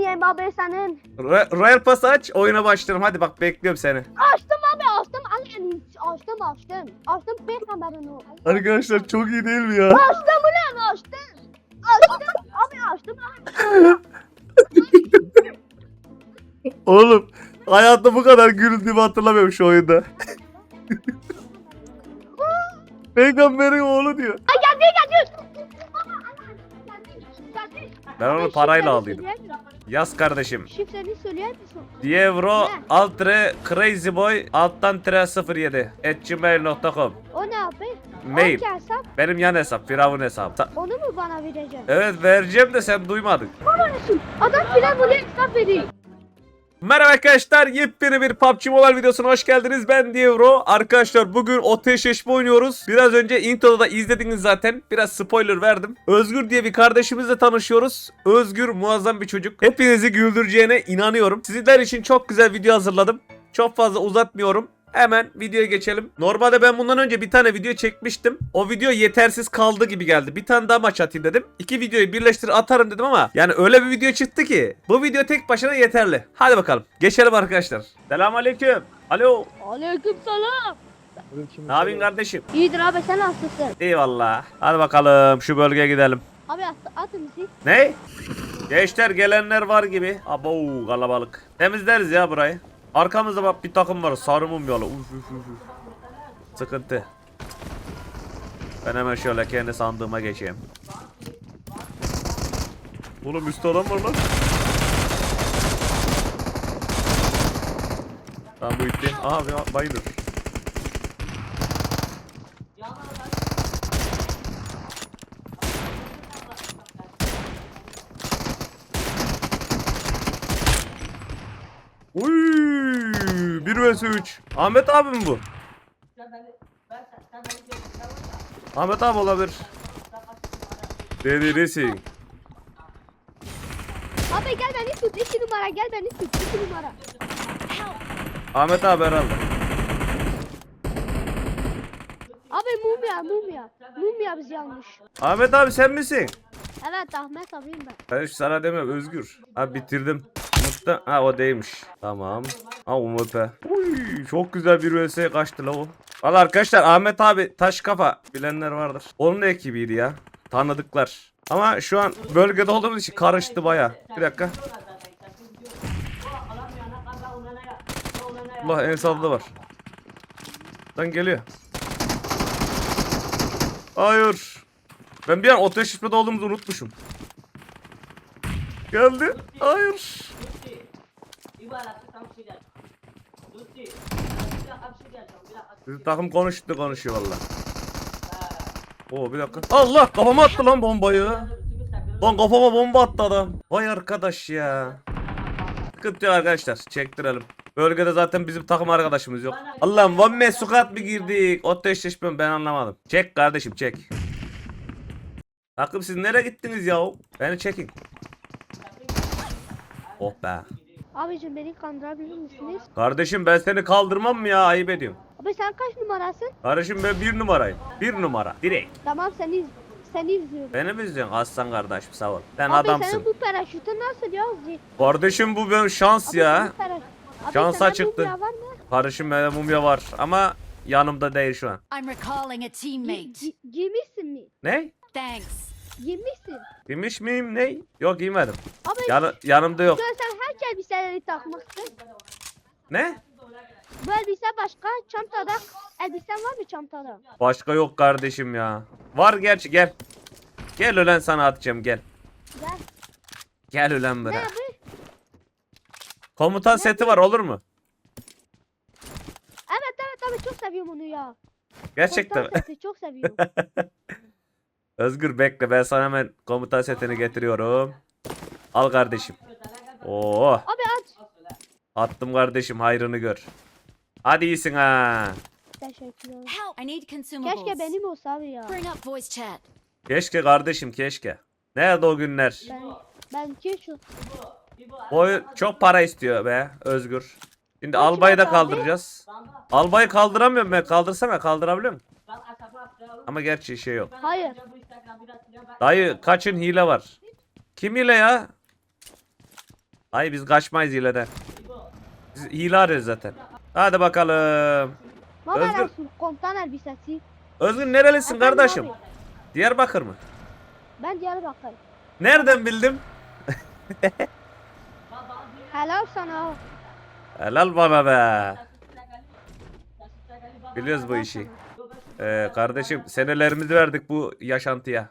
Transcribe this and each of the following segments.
yiyeyim abi senin. Ro- Royal Pass aç oyuna başlarım. Hadi bak bekliyorum seni. Açtım abi açtım. Al yani açtım açtım. Açtım peygamberini. Arkadaşlar çok iyi değil mi ya? Açtım ulan açtım. Açtım abi açtım. Oğlum hayatta bu kadar güldüğümü hatırlamıyorum şu oyunda. Peygamberin oğlu diyor. Ay geldi geldi. Ben onu parayla aldıydım. Yaz kardeşim. Şifreni söyler misin? Dievro Ne? altre crazy boy alttan tire 07 at gmail.com O ne abi? Mail. Hesap. Benim yan hesap Firavun hesap. Sa- Onu mu bana vereceksin? evet vereceğim de sen duymadın. Konuşun. Adam bile bunu hesap veriyor. Merhaba arkadaşlar yepyeni bir PUBG Mobile videosuna hoş geldiniz. Ben Dievro. Arkadaşlar bugün Ateşleşme oynuyoruz. Biraz önce introda da izlediniz zaten. Biraz spoiler verdim. Özgür diye bir kardeşimizle tanışıyoruz. Özgür muazzam bir çocuk. Hepinizi güldüreceğine inanıyorum. Sizler için çok güzel video hazırladım. Çok fazla uzatmıyorum. Hemen videoya geçelim. Normalde ben bundan önce bir tane video çekmiştim. O video yetersiz kaldı gibi geldi. Bir tane daha maç atayım dedim. İki videoyu birleştir atarım dedim ama yani öyle bir video çıktı ki bu video tek başına yeterli. Hadi bakalım. Geçelim arkadaşlar. Selamünaleyküm. Alo. Aleyküm selam. Ne yapıyorsun kardeşim? İyidir abi sen nasılsın? Eyvallah. Hadi bakalım şu bölgeye gidelim. Abi at, atın bizi. Ne? Gençler gelenler var gibi. Abo kalabalık. Temizleriz ya burayı. Arkamızda bak bir takım var. Sarı mumyalı. Uf, uf, uf. Sıkıntı. Ben hemen şöyle kendi sandığıma geçeyim. Oğlum üstte adam var lan. Tamam bu itti. Aha bayılır. Uy, 1 vs 3. Ahmet abi mi bu? Ahmet abi olabilir. Dediresin. Abi gel beni tut. İki numara gel beni tut. İki numara. Ahmet abi herhalde. Abi mumya mumya. Mumya bizi yanlış. Ahmet abi sen misin? Evet Ahmet abiyim ben. Ben hiç sana demiyorum Özgür. Abi bitirdim. Mutlu. Ha o değilmiş. Tamam. Ha UMP. Uy, çok güzel bir vs kaçtı la o. Valla arkadaşlar Ahmet abi taş kafa bilenler vardır. Onun ekibiydi ya. Tanıdıklar. Ama şu an bölgede olduğumuz için karıştı baya. Bir dakika. Allah en sağda var. Lan geliyor. Hayır. Ben bir an ateş şifrede olduğumuzu unutmuşum. Geldi. Hayır. Bizim takım konuştu konuşuyor valla. Oo bir dakika. Allah kafama attı lan bombayı. Lan kafama bomba attı adam. Vay arkadaş ya. Sıkıntı yok arkadaşlar. Çektirelim. Bölgede zaten bizim takım arkadaşımız yok. Allah'ım man squad mı girdik? Ateşleşme ben anlamadım. Çek kardeşim çek. Takım siz nereye gittiniz ya? Beni çekin. Oh be. Abicim beni kandırabilir misiniz? Kardeşim ben seni kaldırmam mı ya? Ayıp ediyorum. Abi sen kaç numarasın? Kardeşim ben bir numarayım. Bir numara. Direkt. Tamam seni iz- seni izliyorum. Beni mi izliyorsun? Aslan kardeşim sağ ol. Sen Abi adamsın. senin bu paraşütü nasıl yazdı? Kardeşim bu benim şans ya. Şansa sende çıktı. Kardeşim bende mumya var ama yanımda değil şu an. I'm recalling a teammate. gi- giymişsin mi? Ne? Thanks. Giymişsin. Giymiş miyim? Ne? Yok giymedim. Abi Yan yanımda yok. şu an sen her elbiseleri takmışsın. Ne? Bu elbise başka çantada. Elbisen var mı çantada? Başka yok kardeşim ya. Var gerçi gel. Gel ölen sana atacağım gel. Gel. Gel ölen Ne buraya. abi? Komutan seti var olur mu? Evet evet abi çok seviyorum onu ya. Gerçekten. Sesi çok seviyorum. Özgür bekle ben sana hemen komutan setini getiriyorum. Al kardeşim. Oo, abi. Attım kardeşim hayrını gör. Hadi iyisin ha. Teşekkür ederim. I need consumables. Keşke benim olsa abi ya. Bring up voice chat. Keşke kardeşim keşke. Nerede o günler? Ben ben keşke O çok para istiyor be Özgür. Şimdi Kaç albayı da kaldıracağız. Albayı kaldıramıyorum ben. Kaldırsana kaldırabiliyor musun? Ama gerçi şey yok. Hayır. Dayı kaçın hile var. Kim hile ya? Ay biz kaçmayız hileden. Hile arıyoruz zaten. Hadi bakalım. Baba Özgür. Resul komutan elbisesi. Özgür nerelisin Efendim kardeşim? abi, Diyarbakır mı? Ben Diyarbakır. Nereden bildim? Helal sana. Helal bana be. Biliyoruz bu işi. Ee, kardeşim senelerimizi verdik bu yaşantıya.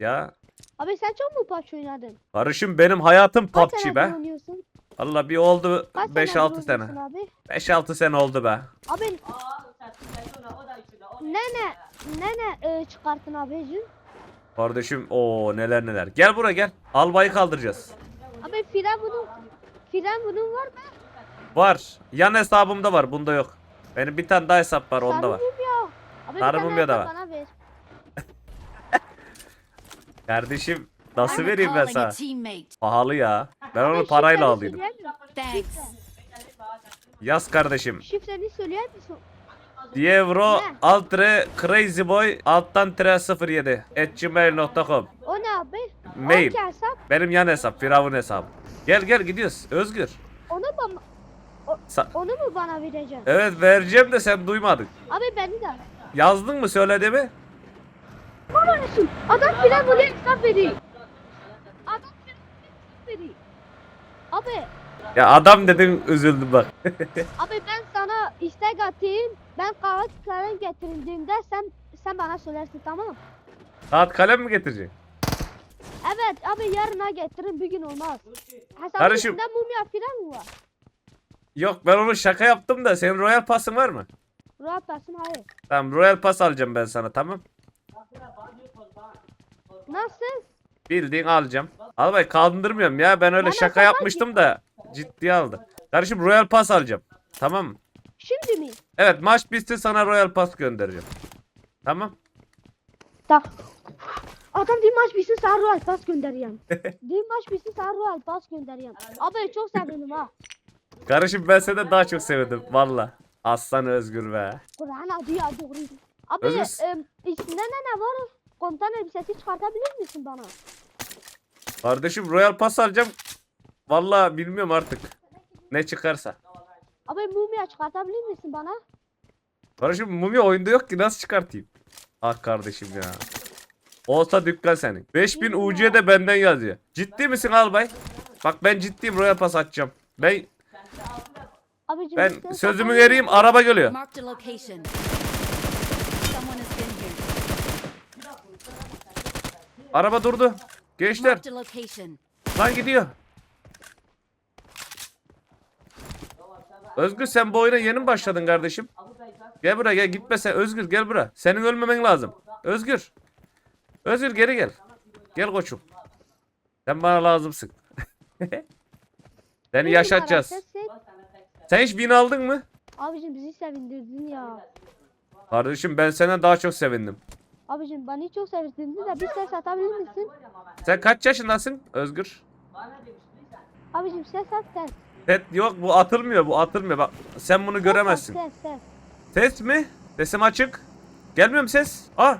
Ya Abi sen çok mu PUBG oynadın? karışım benim hayatım PUBG be. oynuyorsun? Valla bir oldu Kaç 5-6 senedir sene. oynuyorsun Abi. 5-6 sene oldu be. Abi ne ne ne ne e, çıkarttın abicim? Kardeşim o neler neler. Gel buraya gel. Albayı kaldıracağız. Abi filan bunun filan bunun var mı? Var. Yan hesabımda var. Bunda yok. Benim bir tane daha hesap var. Onda Sarı var. Sarı mumya da var. Kardeşim nasıl I'm vereyim ben sana? Pahalı ya. Ben onu parayla? Thanks. Yaz kardeşim. Şifreni söyleyer misin? Dievro altre crazy boy alttan tire 07 at gmail.com O ne abi? Mail. Hesap? Benim yan hesap. Firavun hesabı. Gel gel gidiyoruz. Özgür. Onu mu, Sa- onu mu bana vereceksin? evet vereceğim de sen duymadın. Abi beni de. Yazdın mı? Baba Resul. Adam filan bunu hesap veriyor. Adam filan hesap veriyor. Abi Ya adam dedin üzüldüm bak. Abi ben sana istek atayım. Ben kahve kalem getirildiğimde sen sen bana söylersin tamam mı? Saat kalem mi getireceksin? Evet abi yarına getirin bir gün olmaz. Hesabın Kardeşim. içinde mumya filan mı var? Yok ben onu şaka yaptım da senin Royal Pass'ın var mı? Rahat versin hayır. Tamam Royal Pass alacağım ben sana tamam. Nasıl? Bildiğin alacağım. Al bak kaldırmıyorum ya ben öyle Bana şaka yapmıştım da ciddiye aldı. Kardeşim Royal Pass alacağım. Tamam mı? Şimdi mi? Evet maç bitsin sana Royal Pass göndereceğim. Tamam. Tak. Adam bir maç bitsin sana Royal Pass göndereyim. bir maç bitsin sana Royal Pass göndereyim. Abi çok sevindim ha. Kardeşim ben seni daha çok sevdim valla. Aslan Özgür be. Kur'an adı ya doğruydu. Abi Özür- em, içinde ne ne var? Komutan elbisesi çıkartabilir misin bana? Kardeşim Royal Pass alacağım. Valla bilmiyorum artık. Ne çıkarsa. Abi mumya çıkartabilir misin bana? Kardeşim mumya oyunda yok ki nasıl çıkartayım? Ah kardeşim ya. Olsa dükkan senin. 5000 UC de benden yazıyor. Ciddi misin albay? Bak ben ciddiyim Royal Pass açacağım. Ben Abicim ben sözümü vereyim araba geliyor. Araba durdu. Gençler lan gidiyor. Özgür sen bu oyuna yeni mi başladın kardeşim? Gel buraya gel gitme sen Özgür gel buraya. Senin ölmemen lazım. Özgür. Özgür geri gel. Gel koçum. Sen bana lazımsın. Seni yaşatacağız. Sen hiç bin aldın mı? Abicim bizi sevindirdin ya. Kardeşim ben senden daha çok sevindim. Abicim beni çok sevindirdin de bir ses atabilir misin? Sen kaç yaşındasın Özgür? Abicim ses at ses. Set yok bu atılmıyor bu atılmıyor bak sen bunu göremezsin. Ses ses. Ses mi? Sesim açık. Gelmiyor mu ses? Ah.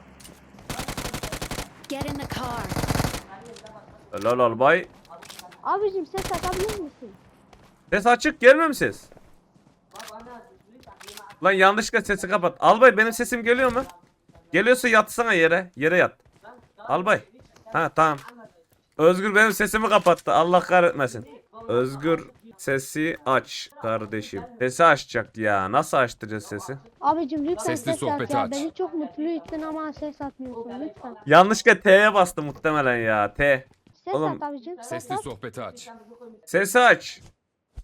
Get in the car. Helal albay. Abicim ses atabilir misin? Ses açık gelmiyor mu ses? Lan yanlışlıkla sesi kapat. Albay benim sesim geliyor mu? Geliyorsa yatsana yere. Yere yat. Albay. Ha tamam. Özgür benim sesimi kapattı. Allah kahretmesin. Özgür sesi aç kardeşim. Sesi açacak ya. Nasıl açtıracağız sesi? Abicim lütfen Sesli ses at sohbeti ya. aç. Beni çok mutlu ettin ama ses atmıyorsun lütfen. Yanlışlıkla T'ye bastı muhtemelen ya. T. Ses Oğlum, at abicim ses Sesli at. sohbeti aç. Sesi aç.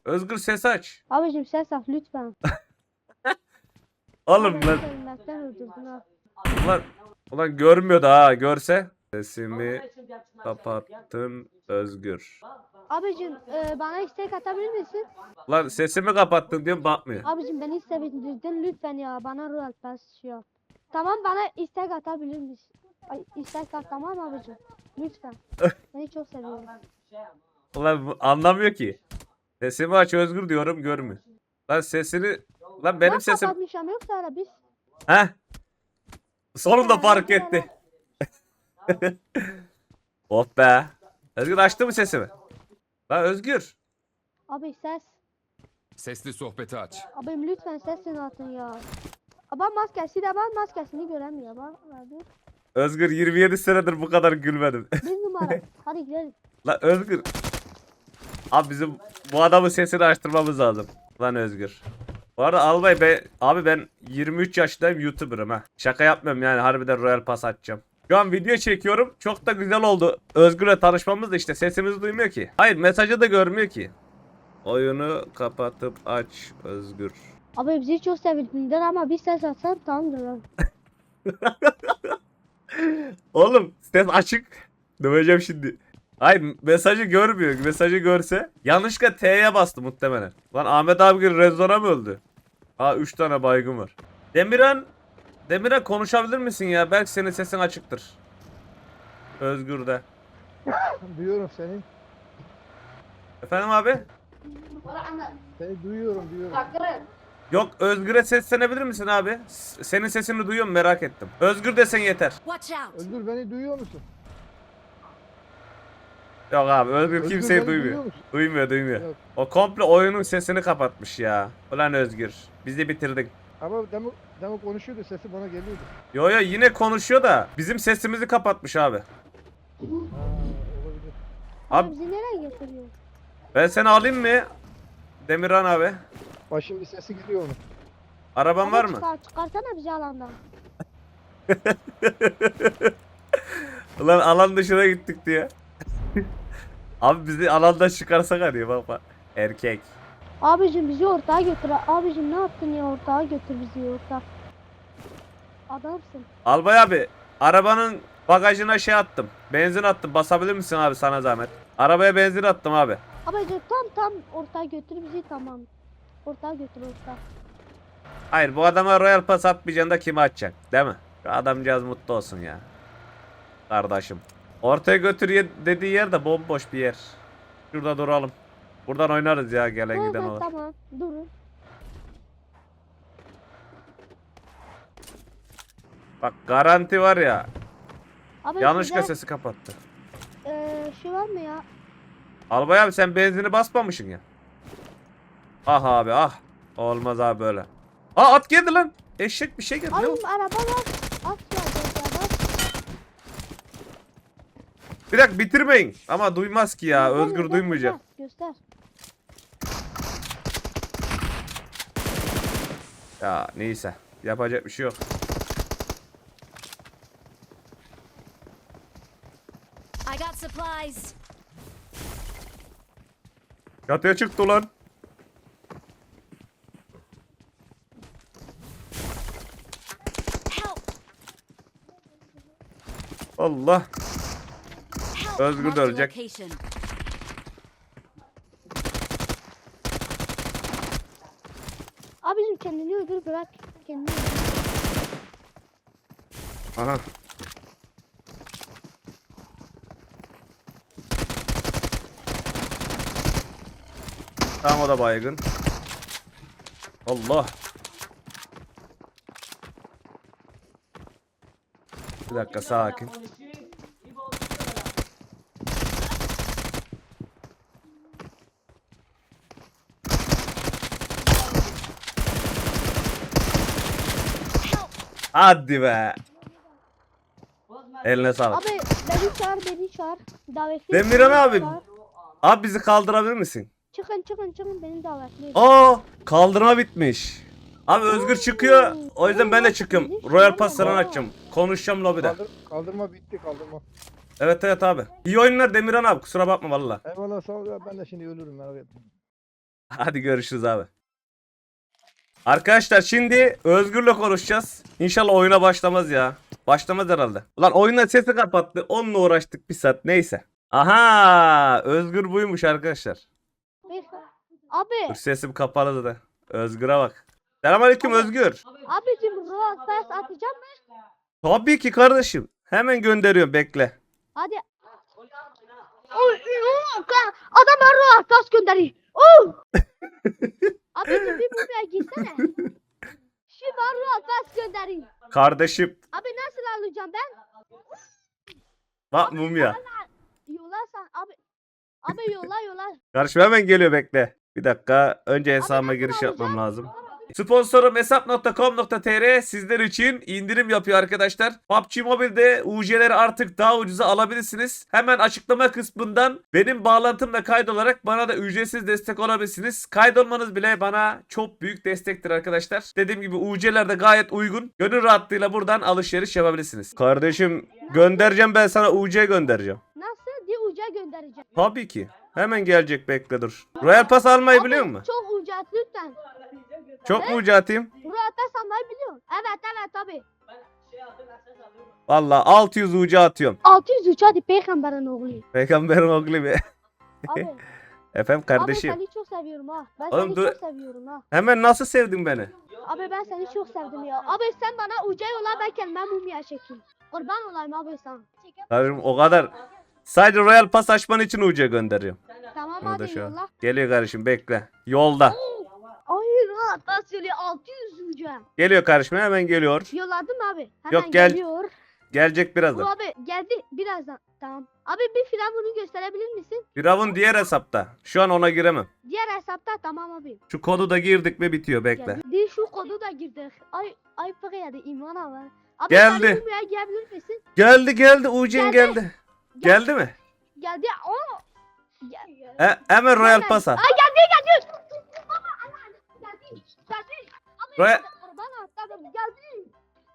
Özgür sesi aç. Abicim ses at lütfen. Oğlum lan. sevinmekten öldürdün ha. Ulan, ulan görmüyordu ha görse. Sesimi kapattın Özgür. Abicim e, bana istek atabilir misin? Lan sesimi kapattın diyorum bakmıyor. Abicim beni sevindirdin lütfen ya bana Royal Pass şey yap. Tamam bana istek atabilir misin? Ay, istek at tamam abicim. Lütfen. Seni çok seviyorum. Ulan anlamıyor ki. Sesimi aç Özgür diyorum görmüyor. Lan sesini... Lan benim ben sesim... kapatmışım yoksa ara biz. Heh. Sonunda fark etti. oh be. Özgür açtı mı sesimi? Lan Özgür. Abi ses. Sesli sohbeti aç. Abim lütfen sesini atın ya. Ama maskesi de ben maskesini göremiyor. Bak abi. Özgür 27 senedir bu kadar gülmedim. Bir numara. Hadi gidelim. Lan Özgür. Abi bizim bu adamın sesini açtırmamız lazım. Lan Özgür. Bu arada Albay be abi ben 23 yaşındayım YouTuber'ım ha. Şaka yapmıyorum yani harbiden Royal Pass açacağım. Şu an video çekiyorum. Çok da güzel oldu. Özgür'le tanışmamız da işte sesimizi duymuyor ki. Hayır mesajı da görmüyor ki. Oyunu kapatıp aç Özgür. Abi bizi çok sevindiler ama bir ses atsan tamamdır. Oğlum ses açık. Döveceğim şimdi. Hayır mesajı görmüyor. Mesajı görse yanlışlıkla T'ye bastı muhtemelen. Lan Ahmet abi gibi rezona mı öldü? Aa 3 tane baygın var. Demirhan Demirhan konuşabilir misin ya? Belki senin sesin açıktır. Özgür de. Duyuyorum seni. Efendim abi? Seni duyuyorum duyuyorum. Yok Özgür'e seslenebilir misin abi? S- Senin sesini duyuyorum merak ettim. Özgür desen yeter. Watch out! Özgür beni duyuyor musun? Yok abi Özgür Özgür kimseyi beni duymuyor. duyuyor musun? Duymuyor duymuyor. Yok. O komple oyunun sesini kapatmış ya. Ulan Özgür. Bizi bitirdin. Ama demin, demin konuşuyordu sesi bana geliyordu. Yo yo yine konuşuyor da bizim sesimizi kapatmış abi. Ha olabilir. Abi- Abi bizi nereye getiriyor? Ben seni alayım mı? Demirhan abi. Bak şimdi sesi geliyor onun. Araban Abi var mı? Çıkar, çıkarsana bizi alandan. Ulan alan dışına gittik diye. abi bizi alandan çıkarsak hadi bak bak. Erkek. Abicim bizi ortağa götür. Abicim ne yaptın ya ortağa götür bizi ortağa. Adamsın. Albay abi arabanın bagajına şey attım. Benzin attım. Basabilir misin abi sana zahmet? Arabaya benzin attım abi. Abicim tam tam ortağa götür bizi tamam. Ortağa götür ortağa. Hayır bu adama Royal Pass atmayacaksın da kime atacaksın? Değil mi? Şu adamcağız mutlu olsun ya. Kardeşim. Ortaya götür dediği yer de bomboş bir yer. Şurada duralım. Buradan oynarız ya gelen giden olur. tamam durun. Bak garanti var ya. Abi Yanlışlıkla size, sesi kapattı. eee, şey var mı ya? Albay abi sen benzini basmamışsın ya. Ah abi ah. Olmaz abi böyle. Aa at geldi lan. Eşek bir şey geldi. Abim araba var. At. Bir dakika bitirmeyin. Ama duymaz ki ya. Göster, Özgür göster, duymayacak. Göster. Ya neyse. Yapacak bir şey yok. I got supplies. Çatıya çıktı. Help! Allah. Özgür de ölecek. Kendini öldür bırak. Kendini. Aha. Tamam o da baygın. Allah. Bir dakika sakin. Hadi be. Eline sağlık. Abi beni çağır beni çağır. Davetli. Demirhan abi. çağır. Abi bizi kaldırabilir misin? Çıkın çıkın çıkın beni davetli. Aa, kaldırma bitmiş. Abi Özgür çıkıyor. O yüzden ben de çıkıyorum. Royal Pass falan açacağım. Konuşacağım lobide. Kaldır, kaldırma bitti kaldırma. Evet evet abi. İyi oyunlar Demirhan abi. Kusura bakma valla. Eyvallah sağ ol ben de şimdi ölürüm merak etme. Hadi görüşürüz abi. Arkadaşlar şimdi Özgür'le konuşacağız. İnşallah oyuna başlamaz ya. Başlamaz herhalde. Ulan oyuna sesi kapattı. Onunla uğraştık bir saat. Neyse. Aha! Özgür buymuş arkadaşlar. Bir- Abi Dur sesim kapalı da. Özgür'e bak. Selamünaleyküm Özgür. abicim Royal Pass atacağım mı? Tabii ki kardeşim. Hemen gönderiyorum bekle. Hadi. Oy, oy, ka- Adam bana Royal Pass gönderiyor. Oh! abicim bir buraya gitsene. Şu bana Royal Pass gönderiyor. Kardeşim. Abi nasıl alacağım ben? Bak mumya. Yolarsan abi. Abi yolla yolla. Kardeşim hemen geliyor bekle. Bir dakika. Önce hesabıma giriş yapmam lazım. Sponsorum hesap.com.tr sizler için indirim yapıyor arkadaşlar. PUBG Mobile'de UC'leri artık daha ucuza alabilirsiniz. Hemen açıklama kısmından benim bağlantımla kaydolarak bana da ücretsiz destek olabilirsiniz. Kaydolmanız bile bana çok büyük destektir arkadaşlar. Dediğim gibi UC'ler de gayet uygun. Gönül rahatlığıyla buradan alışveriş yapabilirsiniz. Kardeşim göndereceğim ben sana UC göndereceğim. Nasıl? Diye uca göndereceğim. Tabii ki. Hemen gelecek bekle dur. Royal Pass almayı biliyor musun? Çok at lütfen. Çok mu ucu atayım? Murat da sanmayı biliyor. Evet evet tabi. Valla 600 ucu atıyorum. 600 uca hadi peygamberin oğlu. Peygamberin oğlu be. Abi. Efendim kardeşim. Abi seni çok seviyorum ha. Ben Oğlum seni dur- çok seviyorum ha. Hemen nasıl sevdin beni? Abi ben seni çok sevdim ya. Abi sen bana uca yolla ben kendime mumya çekeyim. Kurban olayım abi sana. Kardeşim o kadar. Sadece Royal Pass açman için ucuya gönderiyorum. Tamam Bunu da abi şu an. yolla. Geliyor kardeşim bekle. Yolda. Da söyle 600 uca. Geliyor kardeşim hemen geliyor. Yolladım abi. Hemen Yok, gel. geliyor. Gelecek Bu birazdan. abi geldi birazdan. Tamam. Abi bir firavunu gösterebilir misin? Firavun diğer hesapta. Şu an ona giremem. Diğer hesapta tamam abi. Şu kodu da girdik mi bitiyor bekle. Geldi şu kodu da girdik. Ay ay fıkıya iman var. Abi Geldi. sen giyebilir misin? Geldi geldi Ucin Geldi. geldi. Geldi mi? Geldi. O. Gel. He, hemen Royal Hemen. Pass'a. Ay geldi geldi. Royal- kurban atladım. Geldi.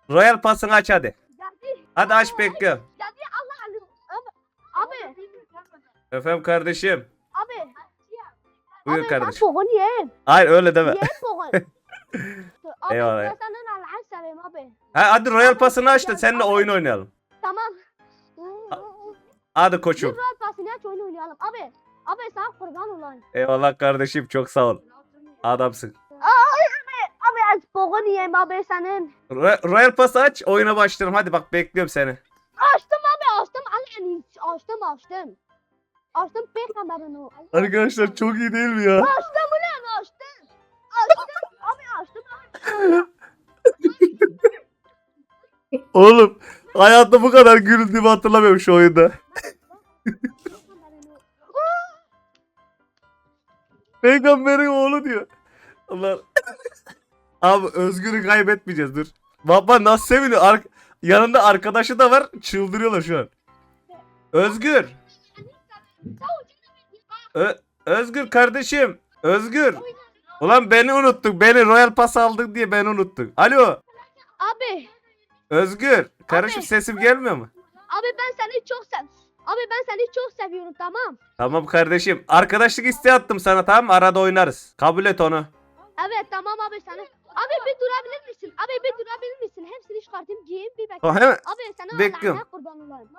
Royal Pass'ını aç hadi. Geldi. Hadi aç bekliyorum. Geldi Allah Allah. Abi. Efendim kardeşim. Abi. Buyur abi, kardeşim. Ben boğun. Hayır öyle deme. Yiyeyim boğun. Abi Eyvallah. ben senin Allah'ını seveyim abi. Ha, hadi Royal Pass'ını aç da seninle oyun oynayalım. Tamam. Hadi Bir koçum. rahat pasını aç oyun oynayalım. Abi. Abi sana kurban olayım. Eyvallah kardeşim çok sağ ol. Adamsın. Abi az boğun yiyeyim abi senin. Ro- Royal Pass'ı aç oyuna başlarım. Hadi bak bekliyorum seni. Açtım abi açtım. Allah'ını açtım açtım. Açtım peygamberin o. Arkadaşlar çok iyi değil mi ya? Açtım ulan açtım. Açtım. abi açtım. Oğlum hayatta bu kadar güldüğümü hatırlamıyorum şu oyunda. Peygamberin oğlu diyor. Allah. Abi Özgür'ü kaybetmeyeceğiz dur. Baba nasıl seviniyor. Ar- yanında arkadaşı da var. Çıldırıyorlar şu an. Özgür. Ö- Özgür kardeşim. Özgür. Ulan beni unuttun. Beni Royal Pass aldın diye beni unuttun. Alo. Abi. Özgür. Abi. sesim gelmiyor mu? Abi ben seni çok sev. Abi ben seni çok seviyorum tamam. Tamam kardeşim. Arkadaşlık isteği attım sana tamam mı? Arada oynarız. Kabul et onu. Evet tamam abi seni. Abi bir durabilir misin? Abi bir durabilir misin? Hepsini çıkartayım giyeyim bir bekle. Tamam hemen. Abi sana Bekliyorum. Allah'ına kurban olayım.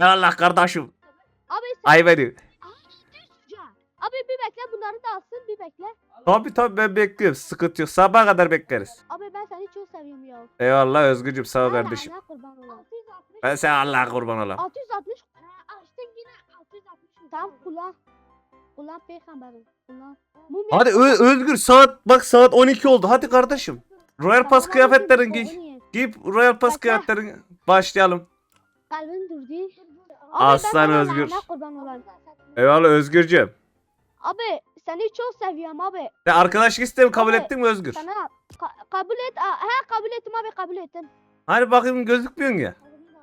Allah kardeşim. Abi sen Ay veriyor. Abi bir bekle bunları da alsın bir bekle. Tabii tabii ben bekliyorum. Sıkıntı yok. Sabaha kadar bekleriz. Abi ben seni çok seviyorum ya. Eyvallah Özgürcüm sağ ol Allah'ına kardeşim. kurban olayım. Ben sen Allah'a kurban olam. 660. Açtın yine 660. Tamam kullan. Kullan peygamberim. Mumya- Hadi Ö- Özgür saat bak saat 12 oldu. Hadi kardeşim. Royal Pass kıyafetlerin giy. Giy Royal Pass kıyafetlerin başlayalım. Kalbin durdu. Abi Aslan ben Özgür. Allah'ına kurban olayım. Eyvallah Özgürcüm. Abi seni çok seviyorum abi. Sen arkadaşlık istemi kabul Abi, ettin mi Özgür? Sana ka- kabul et. He kabul ettim abi kabul ettim. Hani bakayım gözükmüyorsun ya.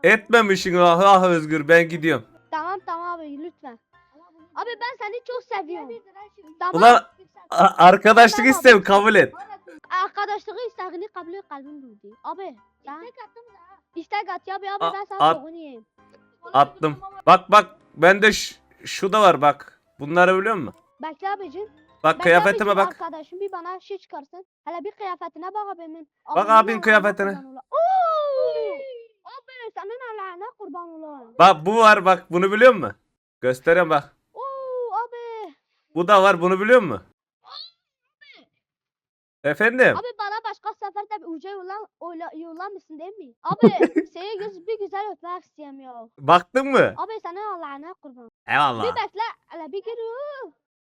Etmemişsin ah ah Özgür ben gidiyorum. Tamam tamam abi lütfen. Abi ben seni çok seviyorum. Tamam. Ulan a- arkadaşlık Tamam. istemi kabul et. Arkadaşlığı isteğini kabul et kalbim durdu. Abi. Ben... İstek attım da. İstek at ya abi abi A- ben sana at. yiyeyim. Attım. Bak bak bende ş- şu da var bak. Bunları biliyor musun? Bekle abicim. Bak Bekle kıyafetime abicim, bak. Arkadaşım bir bana şey çıkarsın. Hele bir kıyafetine bak abimin. Bak abinin Allah'ına kıyafetine. kurban ola- Oo! Abi senin Allah'ına kurban olayım. Bak bu var bak bunu biliyor musun? Göstereyim bak. Bu da var bunu biliyor musun? Efendim? Abi bana başka seferde bir uca yolla, oyla, yollamışsın değil mi? Abi seni göz, bir güzel öpmek istiyorum ya. Baktın mı? Abi senin Allah'ına kurban. Eyvallah. Bir bekle. Hele bir gir.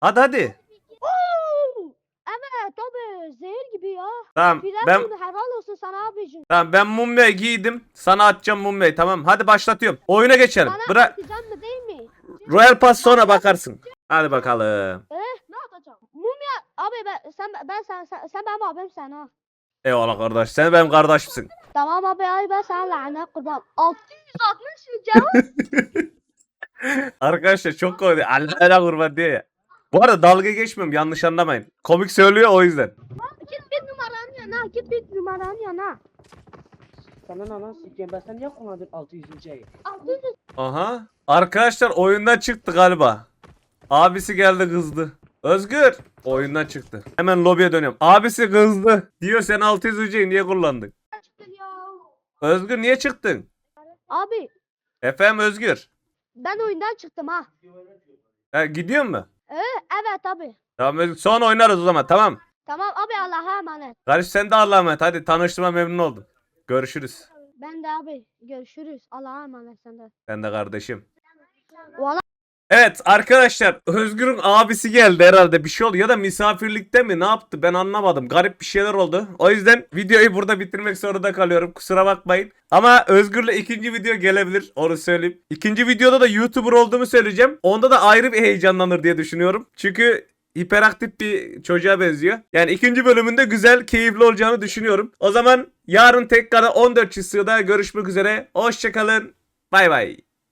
Hadi hadi. Oo! Evet abi zehir gibi ya. Tamam Filan ben helal olsun sana abicim. tamam ben mumyayı giydim. Sana atacağım mumyayı tamam. Hadi başlatıyorum. Oyuna geçelim. Bana Bırak atacağım mı değil mi? Royal Pass sonra bakarsın. Hadi bakalım. Ne atacağım? Mumya abi ben sen ben sen sen, sen benim abimsin ha. Eyvallah kardeş. Sen benim kardeşimsin. Tamam abi ay ben sana lanet kurban. 660 cevap. Arkadaşlar çok komik. Allah'ına kurban diye ya. Bu arada dalga geçmiyorum yanlış anlamayın. Komik söylüyor o yüzden. Git bir numaranın yana. Git bir numaranın yana. Sana nanan sikeyim ben sen niye kullandın 600. 600 Aha. Arkadaşlar oyundan çıktı galiba. Abisi geldi kızdı. Özgür. Oyundan çıktı. Hemen lobiye dönüyorum. Abisi kızdı. Diyor sen 600 ucuyu niye kullandın? Özgür niye çıktın? Abi Efendim Özgür. ben oyundan çıktım ha. Ha, gidiyor mu? Ee, evet abi. Tamam Özgür. Sonra oynarız o zaman tamam. Tamam abi Allah'a emanet. Kardeş sen de Allah'a emanet. Hadi tanıştığıma memnun oldum. Görüşürüz. Ben de abi görüşürüz. Allah'a emanet sen de. Ben de kardeşim. Valla Evet arkadaşlar Özgür'ün abisi geldi herhalde bir şey oldu ya da misafirlikte mi ne yaptı ben anlamadım garip bir şeyler oldu. O yüzden videoyu burada bitirmek zorunda kalıyorum kusura bakmayın. Ama Özgür'le ikinci video gelebilir onu söyleyeyim. İkinci videoda da YouTuber olduğumu söyleyeceğim. Onda da ayrı bir heyecanlanır diye düşünüyorum. Çünkü hiperaktif bir çocuğa benziyor. Yani ikinci bölümünde güzel, keyifli olacağını düşünüyorum. O zaman yarın tekrar 14 çizgide görüşmek üzere. Hoşçakalın. Bay bay.